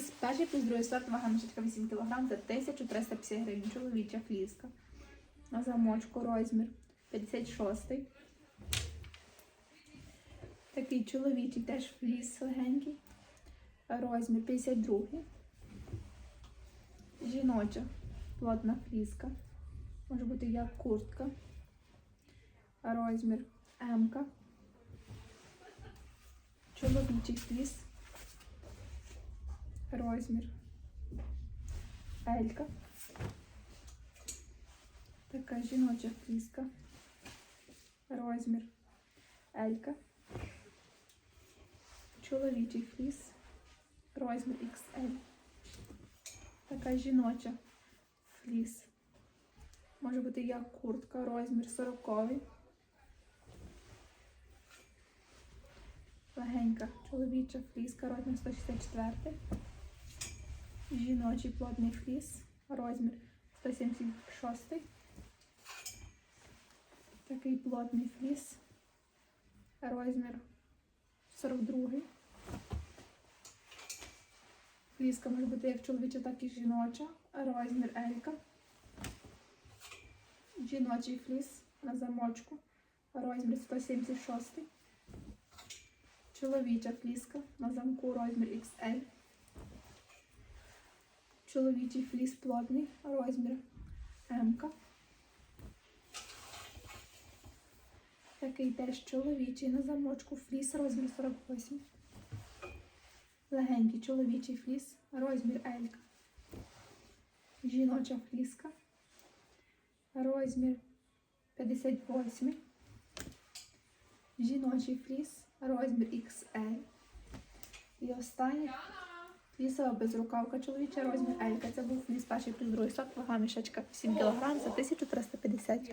Фліс перший плюс другий сорт, вага мішечка 8 кг за 1350 гривень. Чоловіча фліска. На замочку розмір 56. Такий чоловічий теж фліс легенький. Розмір 52. Жіноча плотна фліска. Може бути як куртка. Розмір М. Чоловічий фліс. Розмір Елька. Така жіноча фліска. Розмір Елька. Чоловічий фліс. Розмір XL. Така жіноча фліс. Може бути як куртка, розмір 40. Легенька чоловіча фліска, розмір 164. Жіночий плотний фліс, розмір 176. Такий плотний фліс, розмір 42. Фліска може бути як чоловіча, так і жіноча. Розмір Елька. Жіночий фліс на замочку. Розмір 176. Чоловіча фліска на замку розмір XL. Чоловічий фліс плотний, розмір М. Такий теж чоловічий на замочку фліс, розмір 48. Легенький чоловічий фліс, розмір L. Жіноча фліска, розмір 58. Жіночий фліс, розмір XL. І останній флісова безрукавка чоловіча, розмір Елька. Це був фліс перший плюс другий сорт, вага мішечка 7 кг за 1350